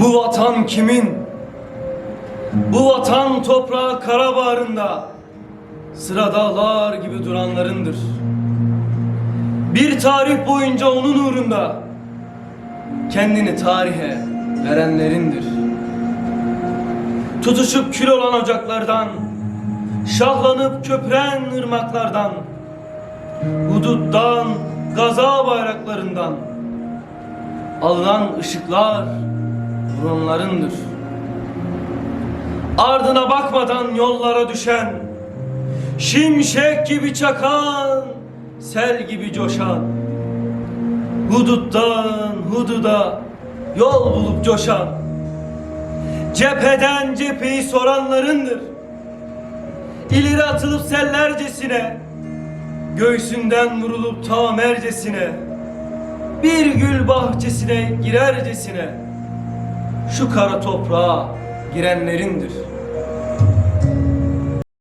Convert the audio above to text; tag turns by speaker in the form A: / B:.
A: Bu vatan kimin? Bu vatan toprağı kara bağrında sıra dağlar gibi duranlarındır. Bir tarih boyunca onun uğrunda kendini tarihe verenlerindir. Tutuşup kül olan ocaklardan, şahlanıp köpüren ırmaklardan, huduttan, gaza bayraklarından alınan ışıklar onlarındır. Ardına bakmadan yollara düşen, şimşek gibi çakan, sel gibi coşan, huduttan hududa yol bulup coşan, cepheden cepheyi soranlarındır. İleri atılıp sellercesine, göğsünden vurulup tamercesine, bir gül bahçesine girercesine, şu kara toprağa girenlerindir.